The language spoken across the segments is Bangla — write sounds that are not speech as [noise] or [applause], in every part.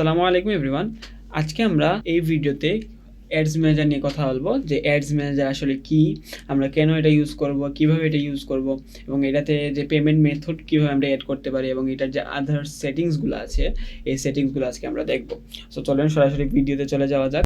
আসসালামু আলাইকুম এভরিওয়ান। আজকে আমরা এই ভিডিওতে অ্যাডস ম্যানেজার নিয়ে কথা বলব, যে অ্যাডস ম্যানেজার আসলে কি, আমরা কেন এটা ইউজ করব, কীভাবে এটা ইউজ করব, এবং এটাতে যে পেমেন্ট মেথড কীভাবে আমরা অ্যাড করতে পারি, এবং এটার যে আদার সেটিংসগুলো আছে, এই সেটিংসগুলো আজকে আমরা দেখব। সো চলেন সরাসরি ভিডিওতে চলে যাওয়া যাক।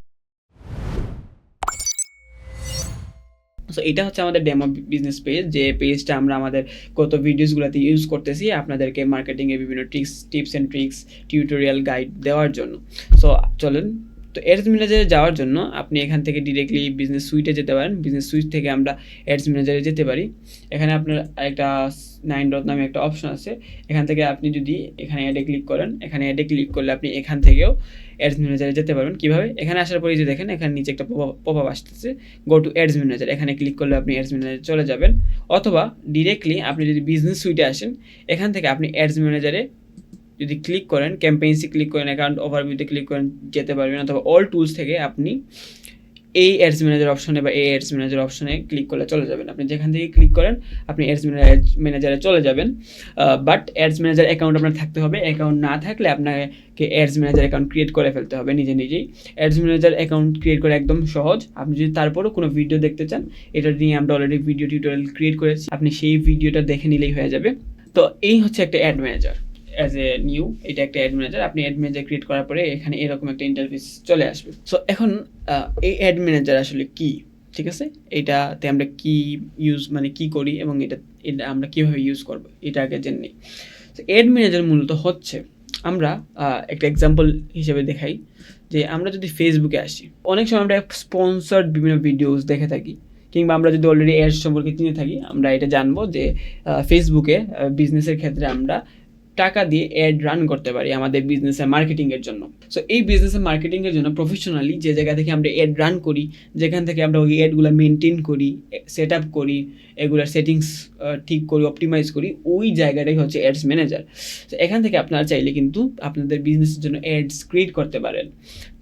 সো এটা হচ্ছে আমাদের ডেমো বিজনেস পেজ যে পেজটা আমরা আমাদের কত ভিডিওসগুলোতে ইউজ করতেছি আপনাদেরকে মার্কেটিংয়ে বিভিন্ন tricks tips and tricks tutorial guide দেওয়ার জন্য। সো চলেন তো অ্যাডস ম্যানেজারে যাওয়ার জন্য আপনি এখান থেকে ডিরেক্টলি বিজনেস সুইটে যেতে পারেন। বিজনেস সুইট থেকে আমরা অ্যাডস ম্যানেজারে যেতে পারি। এখানে আপনার একটা নাইন ডট নামে একটা অপশন আছে। এখান থেকে আপনি যদি এখানে অ্যাডে ক্লিক করেন, এখানে অ্যাডে ক্লিক করলে আপনি এখান থেকেও অ্যাডস ম্যানেজারে যেতে পারবেন। কীভাবে? এখানে আসার পরে যে দেখেন, এখানে নিচে একটা পপ আপ আসতেছে। গো টু অ্যাডস ম্যানেজার এখানে ক্লিক করলে আপনি অ্যাডস ম্যানেজারে চলে যাবেন। অথবা ডিরেক্টলি আপনি যদি বিজনেস সুইটে আসেন, এখান থেকে আপনি অ্যাডস ম্যানেজারে যদি ক্লিক করেন ক্যাম্পেইনসে ক্লিক করেন অ্যাকাউন্ট ওভারভিউতে ক্লিক করেন, যেতে পারবেন অথবা অল টুলস থেকে আপনি এই অ্যাডস ম্যানেজার অপশনে বা এই অ্যাডস ম্যানেজার অপশনে ক্লিক করলে চলে যাবেন। আপনি যেখান থেকে ক্লিক করেন, আপনি অ্যাডস ম্যানেজারে চলে যাবেন। বাট অ্যাডস ম্যানেজার অ্যাকাউন্ট আপনার থাকতে হবে। অ্যাকাউন্ট না থাকলে আপনাকে অ্যাডস ম্যানেজার অ্যাকাউন্ট ক্রিয়েট করে ফেলতে হবে নিজে নিজেই। অ্যাডস ম্যানেজার অ্যাকাউন্ট ক্রিয়েট করে একদম সহজ। আপনি যদি তারপরও কোনো ভিডিও দেখতে চান, এটা নিয়ে আমরা অলরেডি ভিডিও টিউটোরিয়াল ক্রিয়েট করেছি। আপনি সেই ভিডিওটা দেখে নিলেই হয়ে যাবে। তো এই হচ্ছে একটা ad manager as a new এটা একটা অ্যাড ম্যানেজার আপনি অ্যাড ম্যানেজার ক্রিয়েট করার পরে এখানে এরকম একটা ইন্টারফেস চলে আসবে। সো এখন এই অ্যাড ম্যানেজার আসলে কি? ঠিক আছে? এটাতে আমরা কি ইউজ মানে কি করি এবং এটা এটা আমরা কীভাবে ইউজ করব? এটা আগে জেনে নিই। অ্যাড ম্যানেজার মূলত হচ্ছে, আমরা একটা এক্সাম্পল হিসেবে দেখাই, যে আমরা যদি ফেসবুকে আসি, অনেক সময় আমরা স্পন্সার্ড বিভিন্ন ভিডিওস দেখে থাকি, কিংবা আমরা যদি অলরেডি অ্যাডস সম্পর্কে চিনে থাকি, আমরা এটা জানব যে ফেসবুকে বিজনেসের ক্ষেত্রে আমরা টাকা দিয়ে অ্যাড রান করতে পারি আমাদের বিজনেসের মার্কেটিংয়ের জন্য। সো এই বিজনেসের মার্কেটিংয়ের জন্য প্রফেশনালি যে জায়গা থেকে আমরা অ্যাড রান করি, যেখান থেকে আমরা ওই অ্যাডগুলো মেনটেন করি সেট আপ করি, এগুলার সেটিংস ঠিক করি অপটিমাইজ করি, ওই জায়গাটাই হচ্ছে অ্যাডস ম্যানেজার তো এখান থেকে আপনারা চাইলে কিন্তু আপনাদের বিজনেসের জন্য অ্যাডস ক্রিয়েট করতে পারেন।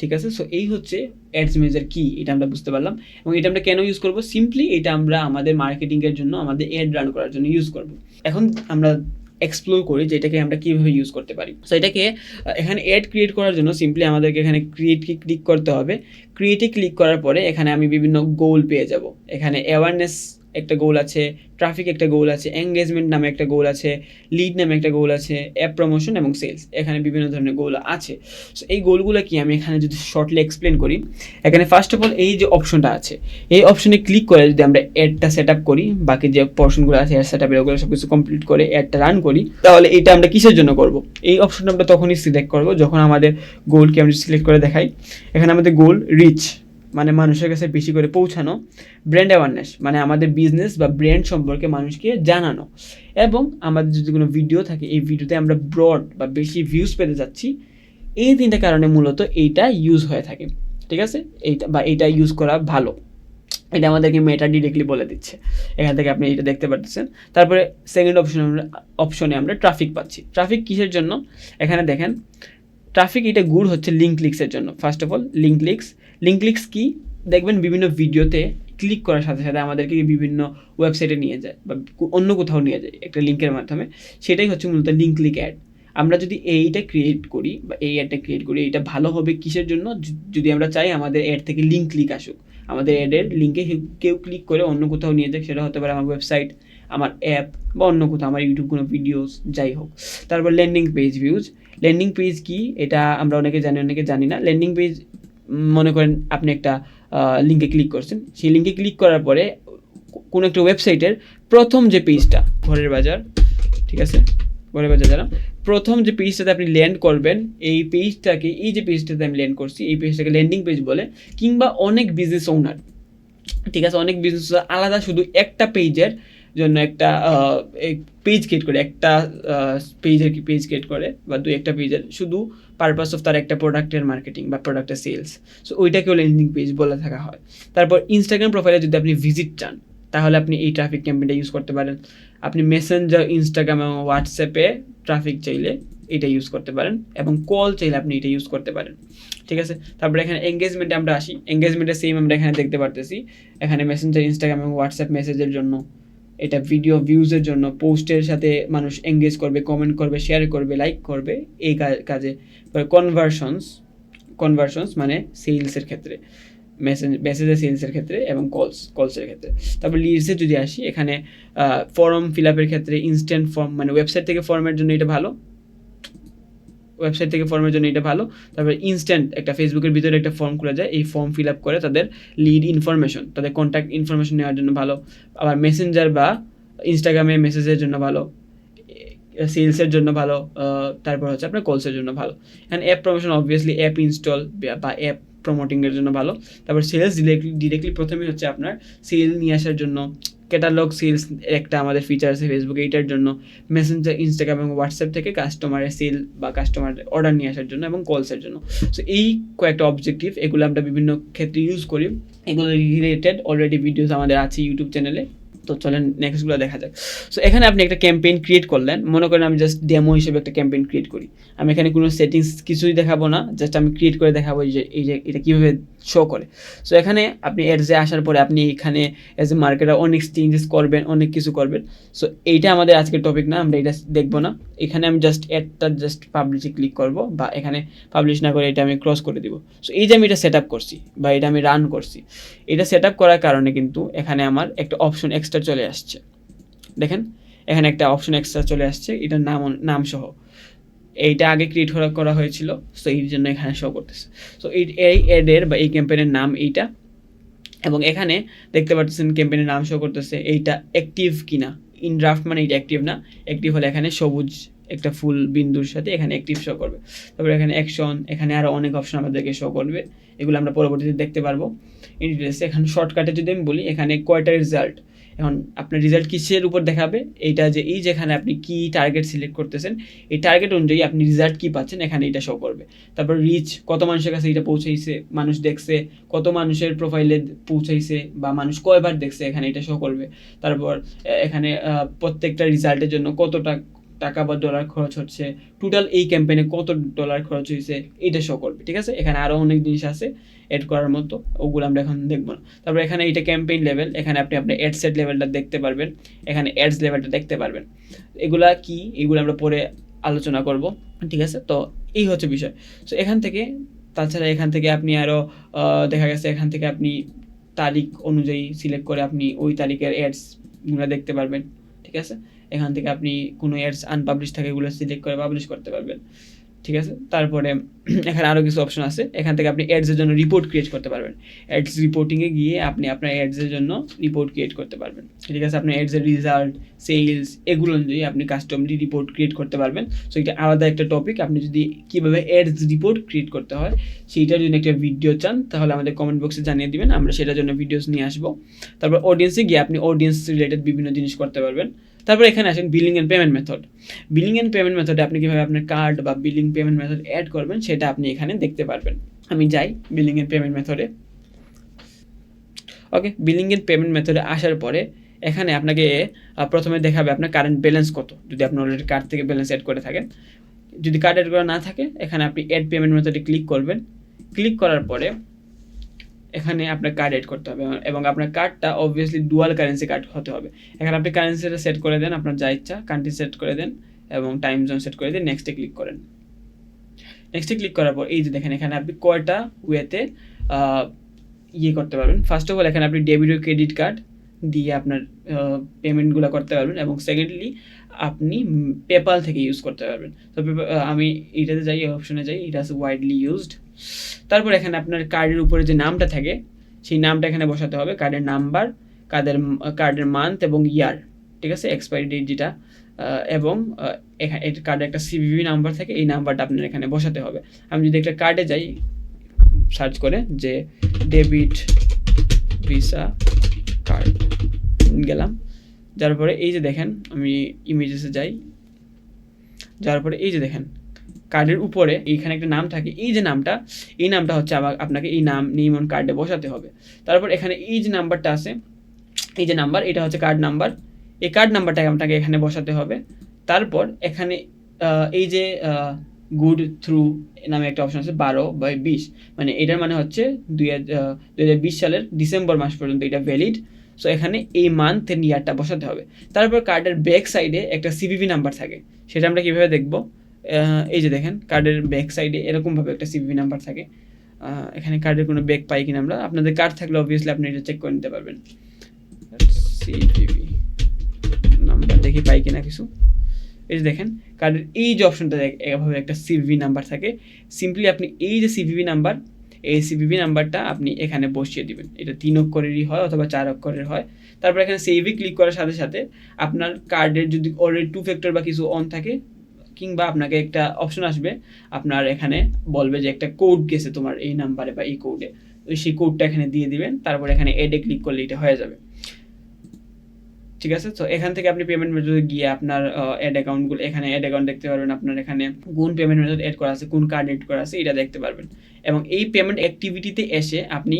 ঠিক আছে? সো এই হচ্ছে অ্যাডস ম্যানেজার কী, এটা আমরা বুঝতে পারলাম। এবং এটা আমরা কেন ইউজ করব? সিম্পলি এটা আমরা আমাদের মার্কেটিংয়ের জন্য আমাদের অ্যাড রান করার জন্য ইউজ করব। এখন আমরা এক্সপ্লোর করি যে এটাকে আমরা কীভাবে ইউজ করতে পারি। সো এটাকে এখানে অ্যাড ক্রিয়েট করার জন্য সিম্পলি আমাদেরকে এখানে ক্রিয়েটকে ক্লিক করতে হবে। ক্রিয়েটে ক্লিক করার পরে এখানে আমি বিভিন্ন গোল পেয়ে যাব। এখানে অ্যাওয়ারনেস একটা গোল আছে ট্রাফিক একটা গোল আছে এঙ্গেজমেন্ট নামে একটা গোল আছে লিড নামে একটা গোল আছে অ্যাপ প্রমোশন এবং সেলস এখানে বিভিন্ন ধরনের গোল আছে। সো এই গোলগুলো কি আমি এখানে যদি শর্টলি এক্সপ্লেন করি, এখানে ফার্স্ট অফ অল এই যে অপশনটা আছে, এই অপশনে ক্লিক করে যদি আমরা অ্যাডটা সেট আপ করি, বাকি যে পোর্শনগুলো আছে অ্যাড সেট আপের ওগুলো সব কিছু কমপ্লিট করে অ্যাডটা রান করি, তাহলে এটা আমরা কিসের জন্য করব? এই অপশনটা আমরা তখনই সিলেক্ট করব, যখন আমাদের গোলকে আমরা সিলেক্ট করে দেখাই। এখানে আমাদের গোল রিচ মানে মানুষের কাছে বেশি করে পৌঁছানো ব্র্যান্ড অ্যাওয়ারনেস মানে আমাদের বিজনেস বা ব্র্যান্ড সম্পর্কে মানুষকে জানানো। এবং আমাদের যদি কোনো ভিডিও থাকে, এই ভিডিওতে আমরা ব্রড বা বেশি ভিউজ পেতে যাচ্ছি, এই তিনটা কারণে মূলত এইটা ইউজ হয়ে থাকে। ঠিক আছে? এইটা বা এইটা ইউজ করা ভালো। এটা আমাদেরকে মেটা ডিরেক্টলি বলে দিচ্ছে। এখান থেকে আপনি এটা দেখতে পাচ্ছেন তারপরে সেকেন্ড অপশন অপশনে আমরা ট্রাফিক পাচ্ছি। ট্রাফিক কিসের জন্য? এখানে দেখেন ট্রাফিক এটা গুড হচ্ছে লিঙ্ক লিক্সের জন্য। First of all link clicks link clicks কি? দেখবেন বিভিন্ন ভিডিওতে ক্লিক করার সাথে সাথে আমাদেরকে বিভিন্ন ওয়েবসাইটে নিয়ে যায় বা অন্য কোথাও নিয়ে যায় একটা লিঙ্কের মাধ্যমে। সেটাই হচ্ছে মূলত লিঙ্ক লিক অ্যাড আমরা যদি এইটা ক্রিয়েট করি বা এই অ্যাডটা ক্রিয়েট করি, এটা ভালো হবে কিসের জন্য? যদি আমরা চাই আমাদের অ্যাড থেকে লিঙ্ক ক্লিক আসুক। আমাদের অ্যাডের লিঙ্কে কেউ ক্লিক করে অন্য কোথাও নিয়ে যাক, সেটা হতে পারে আমার ওয়েবসাইট আমার অ্যাপ বা অন্য কোথাও, আমার ইউটিউব কোনো ভিডিওস যাই হোক। তারপর landing page views landing page কি? এটা আমরা অনেকে জানি অনেকে জানি না। ল্যান্ডিং পেজ মনে করেন আপনি একটা লিঙ্কে ক্লিক করছেন। সেই লিঙ্কে ক্লিক করার পরে কোনো একটা ওয়েবসাইটের প্রথম যে পেজটা ঘরের বাজার, ঠিক আছে? ঘরের বাজার যারা প্রথম যে পেজটাতে আপনি ল্যান্ড করবেন, এই পেজটাকে এই যে পেজটাতে আমি ল্যান্ড করছি, এই পেজটাকে ল্যান্ডিং পেজ বলে, কিংবা অনেক বিজনেস ওনার ঠিক আছে? অনেক বিজনেস আলাদা শুধু একটা পেজের জন্য একটা পেজ ক্রিয়েট করে, একটা পেজের পেজ ক্রিয়েট করে, বা দুই একটা পেজের শুধু পারপাস অফ তার একটা প্রোডাক্টের মার্কেটিং বা প্রোডাক্টের সেলস সো ওইটাকেও ল্যান্ডিং পেজ বলে থাকা হয়। তারপর ইনস্টাগ্রাম প্রোফাইলে যদি আপনি ভিজিট চান, তাহলে আপনি এই ট্রাফিক ক্যাম্পেইনটা ইউজ করতে পারেন। আপনি মেসেঞ্জার ইনস্টাগ্রাম এবং হোয়াটসঅ্যাপে ট্রাফিক চাইলে এটা ইউজ করতে পারেন, এবং কল চাইলে আপনি এটা ইউজ করতে পারেন। ঠিক আছে? তারপরে এখানে এঙ্গেজমেন্টে আমরা আসি। এঙ্গেজমেন্টে সেম আমরা এখানে দেখতে পারতেছি। এখানে মেসেঞ্জার ইনস্টাগ্রাম এবং হোয়াটসঅ্যাপ মেসেজের জন্য। এটা ভিডিও ভিউজের জন্য পোস্টের সাথে মানুষ এঙ্গেজ করবে কমেন্ট করবে শেয়ার করবে লাইক করবে, এই কাজে। কনভার্সনস কনভার্সনস মানে সেলসের ক্ষেত্রে মেসেজ মেসেজের সেলসের ক্ষেত্রে এবং কলস কলসের ক্ষেত্রে। তারপর লিডসে যদি আসি, এখানে ফর্ম ফিল আপের ক্ষেত্রে ইনস্ট্যান্ট ফর্ম মানে ওয়েবসাইট থেকে ফর্মের জন্য এটা ভালো। ওয়েবসাইট থেকে ফর্মের জন্য এটা ভালো। তারপরে ইনস্ট্যান্ট একটা ফেসবুকের ভিতরে একটা ফর্ম খুলে যায়, এই ফর্ম ফিল আপ করে তাদের লিড ইনফরমেশন তাদের কন্ট্যাক্ট ইনফরমেশন নেওয়ার জন্য ভালো। আবার মেসেঞ্জার বা ইনস্টাগ্রামে মেসেজের জন্য ভালো সেলসের জন্য ভালো তারপর হচ্ছে আপনার কলসের জন্য ভালো। And app promotion obviously app install বা অ্যাপ প্রমোটিংয়ের জন্য ভালো। তারপর সেলস ডিরেক্টলি ডিরেক্টলি প্রথমে হচ্ছে আপনার সেল নিয়ে আসার জন্য ক্যাটালগ সেলস একটা আমাদের ফিচার আছে ফেসবুকে এইটার জন্য। মেসেঞ্জার ইনস্টাগ্রাম এবং হোয়াটসঅ্যাপ থেকে কাস্টমারের সেল বা কাস্টমার অর্ডার নিয়ে আসার জন্য এবং কলসের জন্য। সো এই কয়েকটা অবজেক্টিভ এগুলো আমরা বিভিন্ন ক্ষেত্রে ইউজ করি। এগুলো রিলেটেড অলরেডি ভিডিওস আমাদের আছে ইউটিউব চ্যানেলে তো চলেন নেক্সটগুলো দেখা যাক। সো এখানে আপনি একটা ক্যাম্পেইন ক্রিয়েট করলেন। মনে করেন আমি জাস্ট ডেমো হিসেবে একটা ক্যাম্পেইন ক্রিয়েট করি। আমি এখানে কোনো সেটিংস কিছুই দেখাবো না জাস্ট আমি ক্রিয়েট করে দেখাবো যে, এই যে, এটা কীভাবে শো করে। সো এখানে আপনি এডসে আসার পরে আপনি এখানে এজ এ মার্কেটার অনেক চেঞ্জেস করবেন, অনেক কিছু করবেন। সো এইটা আমাদের আজকের টপিক না, আমরা এটা দেখব না। এখানে আমি জাস্ট অ্যাডটা জাস্ট পাবলিশে ক্লিক করব বা এখানে পাবলিশ না করে এটা আমি ক্রস করে দিব। সো এই যে আমি এটা সেট আপ করছি বা এটা আমি রান করছি। এটা সেট আপ করার কারণে কিন্তু এখানে আমার একটা অপশন এক্সট্রা চলে আসছে। দেখেন, এখানে একটা অপশন এক্সট্রা চলে আসছে, এটার নাম নাম সহ এইটা আগে ক্রিয়েট করা হয়েছিল সো এই জন্য এখানে শো করতেছে। সো এই এই বা এই ক্যাম্পেইনের নাম এইটা। এবং এখানে দেখতে পাচ্ছেন ক্যাম্পেইনের নাম শো করতেছে, এইটা অ্যাক্টিভ কিনা। ইন ড্রাফট মানে এটা অ্যাক্টিভ না অ্যাক্টিভ হলে এখানে সবুজ একটা ফুল বিন্দুর সাথে এখানে অ্যাক্টিভ শো করবে। তারপরে এখানে অ্যাকশন এখানে আরও অনেক অপশন আমাদেরকে শো করবে। এগুলো আমরা পরবর্তীতে দেখতে পারব। ইন ডিটেলসে এখানে শর্টকাটে যদি আমি বলি, এখানে কয়টা রেজাল্ট এখন আপনার রেজাল্ট কিসের উপর দেখাবে? এইটা যে এই যেখানে আপনি কি টার্গেট সিলেক্ট করতেছেন, এই টার্গেট অনুযায়ী আপনি রেজাল্ট কি পাচ্ছেন, এখানে এটা শো করবে। তারপর রিচ কত মানুষের কাছে এটা পৌঁছাইছে, মানুষ দেখছে, কত মানুষের প্রোফাইলে পৌঁছাইছে বা মানুষ কয়বার দেখছে, এখানে এটা শো করবে। তারপর এখানে প্রত্যেকটা রেজাল্টের জন্য কতটা টাকা বা ডলার খরচ হচ্ছে টোটাল এই ক্যাম্পেইনে কত ডলার খরচ হয়েছে এটা শো করবে, ঠিক আছে? এখানে আরও অনেক জিনিস আছে এড করার মতো, ওগুলো আমরা এখন দেখব না। তারপর এখানে এটা ক্যাম্পেইন লেভেল এখানে আপনি আপনার অ্যাড সেট লেভেলটা দেখতে পারবেন, এখানে অ্যাডস লেভেলটা দেখতে পারবেন। এগুলা কি? এগুলো আমরা পরে আলোচনা করব, ঠিক আছে? তো এই হচ্ছে বিষয়। সো এখান থেকে, তাছাড়া এখান থেকে আপনি আরও দেখা গেছে এখান থেকে আপনি তারিখ অনুযায়ী সিলেক্ট করে আপনি ওই তারিখের অ্যাডসগুলো দেখতে পারবেন, ঠিক আছে? এখান থেকে আপনি কোনো অ্যাডস আনপাবলিশ থাকে, এগুলো সিলেক্ট করে পাবলিশ করতে পারবেন। ঠিক আছে? তারপরে [clears throat] এখানে আরও কিছু অপশন আছে। এখান থেকে আপনি অ্যাডসের জন্য রিপোর্ট ক্রিয়েট করতে পারবেন। অ্যাডস রিপোর্টিংয়ে গিয়ে আপনি আপনার অ্যাডসের জন্য রিপোর্ট ক্রিয়েট করতে পারবেন। ঠিক আছে? আপনার অ্যাডসের রেজাল্ট সেলস এগুলো অনুযায়ী আপনি কাস্টমলি রিপোর্ট ক্রিয়েট করতে পারবেন। সো এটা আলাদা একটা টপিক আপনি যদি কীভাবে অ্যাডস রিপোর্ট ক্রিয়েট করতে হয়, সেইটার জন্য একটা ভিডিও চান, তাহলে আমাদের কমেন্ট বক্সে জানিয়ে দিবেন। আমরা সেটার জন্য ভিডিওস নিয়ে আসব। তারপর অডিয়েন্সে গিয়ে আপনি অডিয়েন্স রিলেটেড বিভিন্ন জিনিস করতে পারবেন। তারপর এখানে আসেন billing and payment method billing and payment মেথডে আপনি কীভাবে আপনার কার্ড বা বিলিং পেমেন্ট মেথড অ্যাড করবেন সেটা আপনি এখানে দেখতে পারবেন। আমি যাই বিলিং অ্যান্ড পেমেন্ট মেথডে ওকে বিলিং অ্যান্ড পেমেন্ট মেথডে আসার পরে এখানে আপনাকে প্রথমে দেখাবে আপনার কারেন্ট ব্যালেন্স কত, যদি আপনি অলরেডি কার্ড থেকে ব্যালেন্স অ্যাড করে থাকেন। যদি কার্ড অ্যাড করা না থাকে, এখানে আপনি অ্যাড পেমেন্ট মেথডে ক্লিক করবেন। ক্লিক করার পরে এখানে আপনার কার্ড এড করতে হবে। এবং আপনার কার্ডটা অবভিয়াসলি ডুয়াল কারেন্সি কার্ড হতে হবে। এখানে আপনি কারেন্সিটা সেট করে দেন, আপনার যা ইচ্ছা কান্ট্রি সেট করে দেন এবং টাইম জোন সেট করে দিন নেক্সটে ক্লিক করেন। নেক্সটে ক্লিক করার পর, এই যে দেখেন, এখানে আপনি কয়টা ওয়েতে ইয়ে করতে পারবেন। ফার্স্ট অফ অল এখানে আপনি ডেবিট ও ক্রেডিট কার্ড দিয়ে আপনার পেমেন্টগুলো করতে পারবেন এবং সেকেন্ডলি আপনি পেপাল থেকে ইউজ করতে পারবেন। তো আমি এটাতে যাই অপশনে যাই, এটা আছে ওয়াইডলি ইউজড তারপর এখানে আপনার কার্ডের উপরে যে নামটা থাকে, সেই নামটা এখানে বসাতে হবে কার্ডের নাম্বার কার্ডের কার্ডের মান্থ এবং ইয়ার ঠিক আছে? এক্সপায়ারি ডেট যেটা এবং এখানে কার্ডে একটা সিভিভি নাম্বার থাকে, এই নাম্বারটা আপনার এখানে বসাতে হবে। আমি যদি একটা কার্ডে যাই সার্চ করে যে ডেবিট ভিসা কার্ড গেলাম। যার পরে এই যে দেখেন, আমি ইমেজেসে যাই। যার পরে এই যে দেখেন কার্ডের উপরে এইখানে একটা নাম থাকে। এই যে নামটা, এই নামটা হচ্ছে আবার আপনাকে এই নাম নিমন কার্ডে বসাতে হবে। তারপর এখানে এই যে নাম্বারটা আছে, এই যে নাম্বার, এটা হচ্ছে কার্ড নাম্বার এই কার্ড নাম্বারটাকে আপনাকে এখানে বসাতে হবে। তারপর এখানে এই যে গুড থ্রু নামে একটা অপশন আছে বারো বাই বিশ। মানে এটার মানে হচ্ছে দুই হাজার বিশ সালের ডিসেম্বর মাস পর্যন্ত এটা ভ্যালিড সো এখানে এই মান্থ ইয়ারটা বসাতে হবে। তারপর কার্ডের ব্যাক সাইডে একটা সিভিভি নাম্বার থাকে। সেটা আমরা কীভাবে দেখব? এই যে দেখেন কার্ডের ব্যাক সাইডে এরকমভাবে একটা সিভিভি নাম্বার থাকে। এখানে কার্ডের কোনো ব্যাক পাই কিনা আমরা। আপনাদের কার্ড থাকলে অবভিয়াসলি আপনি এটা চেক করে নিতে পারবেন। সিভিভি নাম্বার দেখি পাই কিনা কিছু। এই যে দেখেন কার্ডের এই যে অপশনটা এভাবে একটা সিভিভি নাম্বার থাকে। সিম্পলি আপনি এই যে সিভিভি নাম্বার এই সিভিভি নাম্বারটা আপনি এখানে বসিয়ে দিবেন। এটা তিন অক্ষরেরই হয় অথবা চার অক্ষরের হয়। তারপর এখানে সেভে ক্লিক করার সাথে সাথে আপনার কার্ডের যদি অলরেডি টু ফ্যাক্টর বা কিছু অন থাকে, কিংবা আপনাকে একটা অপশন আসবে, আপনার এখানে বলবে যে একটা কোড গেছে তোমার এই নাম্বারে বা এই কোডে সেই কোডটা এখানে দিয়ে দিবেন, তারপর এখানে এডে ক্লিক করলে এটা হয়ে যাবে। ঠিক আছে? তো এখান থেকে আপনি পেমেন্ট মেথডে গিয়ে আপনার অ্যাড অ্যাকাউন্টগুলো এখানে অ্যাড অ্যাকাউন্ট দেখতে পারবেন আপনার এখানে কোন পেমেন্ট মেথড অ্যাড করা আছে, কোন কার্ড অ্যাড করা আছে, এটা দেখতে পারবেন। এবং এই পেমেন্ট অ্যাক্টিভিটিতে এসে আপনি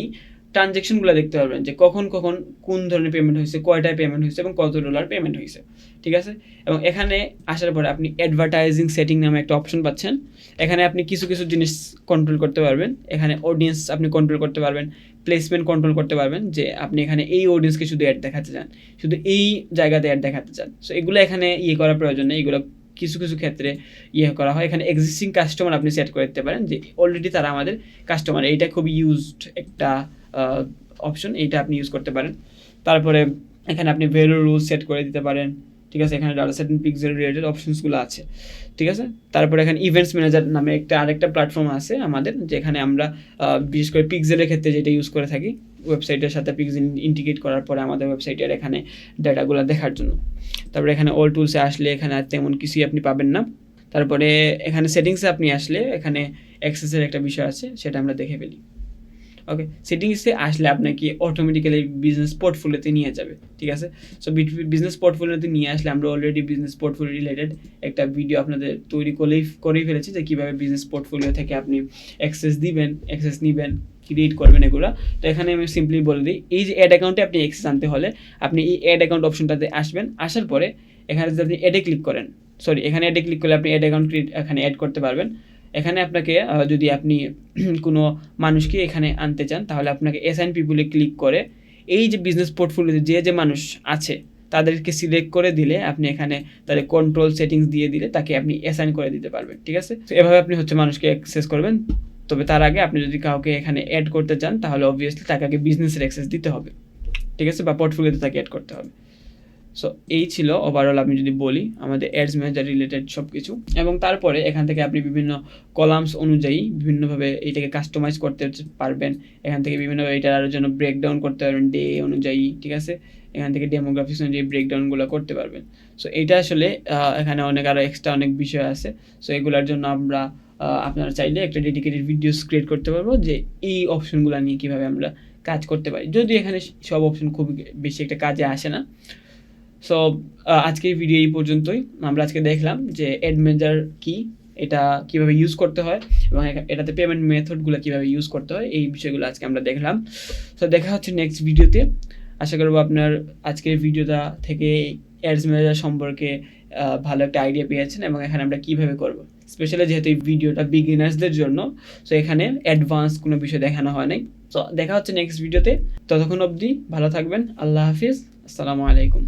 ট্রানজ্যাকশনগুলো দেখতে পারবেন যে কখন কখন, কোন ধরনের পেমেন্ট হয়েছে, কয়টায় পেমেন্ট হয়েছে এবং কত ডলার পেমেন্ট হয়েছে, ঠিক আছে? এবং এখানে আসার পরে আপনি অ্যাডভার্টাইজিং সেটিং নামে একটা অপশন পাচ্ছেন। এখানে আপনি কিছু কিছু জিনিস কন্ট্রোল করতে পারবেন। এখানে অডিয়েন্স আপনি কন্ট্রোল করতে পারবেন। প্লেসমেন্ট কন্ট্রোল করতে পারবেন যে আপনি এখানে এই অডিয়েন্সকে শুধু অ্যাড দেখাতে চান, শুধু এই জায়গাতে অ্যাড দেখাতে চান। সো এগুলো এখানে ইয়ে করার প্রয়োজন নেই, এগুলো কিছু কিছু ক্ষেত্রে ইয়ে করা হয়। এখানে এক্সিস্টিং কাস্টমার আপনি সেট করে দিতে পারেন যে অলরেডি তারা আমাদের কাস্টমার এইটা খুব ইউজড একটা অপশন এইটা আপনি ইউজ করতে পারেন। তারপরে এখানে আপনি ভ্যালু রুল সেট করে দিতে পারেন। ঠিক আছে, এখানে ডাটা সেট পিক্সেল রিলেটেড অপশনসগুলো আছে। ঠিক আছে? তারপরে এখানে ইভেন্টস ম্যানেজার নামে একটা আরেকটা প্ল্যাটফর্ম আছে আমাদের, যেখানে আমরা বিশেষ করে পিক্সেলের ক্ষেত্রে যেটা ইউজ করে থাকি ওয়েবসাইটের সাথে পিক্সেল ইন্টিগ্রেট করার পরে আমাদের ওয়েবসাইটের এখানে ডাটাগুলো দেখার জন্য। তারপরে এখানে অল টুলসে আসলে এখানে আর তেমন কিছুই আপনি পাবেন না। তারপরে এখানে সেটিংসে আপনি আসলে এখানে অ্যাক্সেসের একটা বিষয় আছে, সেটা আমরা দেখে ফেলি। ওকে সেটিংসে আসলে আপনাকে অটোমেটিক্যালি বিজনেস পোর্টফোলিওতে নিয়ে যাবে, ঠিক আছে? সো বিজনেস পোর্টফোলিওতে নিয়ে আসলে আমরা অলরেডি বিজনেস পোর্টফোলিও রিলেটেড একটা ভিডিও আপনাদের তৈরি করেই করেই ফেলেছি যে কীভাবে বিজনেস পোর্টফোলিও থেকে আপনি অ্যাক্সেস দিবেন অ্যাক্সেস নেবেন ক্রিয়েট করবেন এগুলো। তো এখানে আমি সিম্পলি বলে দিই, এই যে অ্যাড অ্যাকাউন্টে আপনি অ্যাক্সেস আনতে হলে আপনি এই অ্যাড অ্যাকাউন্ট অপশনটাতে আসবেন, আসার পরে এখানে যদি আপনি অ্যাডে ক্লিক করেন সরি এখানে অ্যাডে ক্লিক করলে আপনি অ্যাড অ্যাকাউন্ট ক্রিয়েট এখানে অ্যাড করতে পারবেন। এখানে আপনাকে যদি আপনি [clears throat] কোনো মানুষকে এখানে আনতে চান, তাহলে আপনাকে এসআইন পিপুলে ক্লিক করে এই যে বিজনেস পোর্টফোলিওতে যে যে মানুষ আছে, তাদেরকে সিলেক্ট করে দিলে আপনি এখানে তাদের কন্ট্রোল সেটিংস দিয়ে দিলে তাকে আপনি অ্যাসাইন করে দিতে পারবেন, ঠিক আছে? তো এভাবে আপনি হচ্ছে মানুষকে অ্যাক্সেস করবেন। তবে তার আগে আপনি যদি কাউকে এখানে অ্যাড করতে চান, তাহলে অবভিয়াসলি তাকে আগে বিজনেসের অ্যাক্সেস দিতে হবে, ঠিক আছে? বা পোর্টফোলিওতে তাকে অ্যাড করতে হবে। সো এই ছিল ওভারঅল আমি যদি বলি আমাদের অ্যাডস ম্যানেজার রিলেটেড সব কিছু এবং তারপরে এখান থেকে আপনি বিভিন্ন কলামস অনুযায়ী বিভিন্নভাবে এইটাকে কাস্টমাইজ করতে পারবেন। এখান থেকে বিভিন্নভাবে এটার জন্য ব্রেকডাউন করতে পারবেন ডে অনুযায়ী, ঠিক আছে? এখান থেকে ডেমোগ্রাফিক্স অনুযায়ী ব্রেকডাউনগুলো করতে পারবেন। সো এটা আসলে এখানে অনেক আরও এক্সট্রা অনেক বিষয় আছে। সো এগুলোর জন্য আমরা আপনারা চাইলে একটা ডেডিকেটেড ভিডিওস ক্রিয়েট করতে পারব যে এই অপশনগুলো নিয়ে কীভাবে আমরা কাজ করতে পারি। যদি এখানে সব অপশন খুব বেশি একটা কাজে আসে না। সো আজকের ভিডিও এই পর্যন্তই। আমরা আজকে দেখলাম যে অ্যাড ম্যানেজার কি, এটা কীভাবে ইউজ করতে হয় এবং এটাতে পেমেন্ট মেথডগুলো কীভাবে ইউজ করতে হয়, এই বিষয়গুলো আজকে আমরা দেখলাম। সো দেখা হচ্ছে নেক্সট ভিডিওতে আশা করব আপনার আজকের ভিডিওটা থেকে অ্যাডস ম্যানেজার সম্পর্কে ভালো একটা আইডিয়া পেয়েছেন এবং এখানে আমরা কীভাবে করব। স্পেশালি যেহেতু এই ভিডিওটা বিগিনার্সদের জন্য সো এখানে অ্যাডভান্স কোনো বিষয় দেখানো হয় নাই। তো দেখা হচ্ছে নেক্সট ভিডিওতে ততক্ষণ অবধি ভালো থাকবেন। আল্লাহ হাফিজ। আসসালামু আলাইকুম।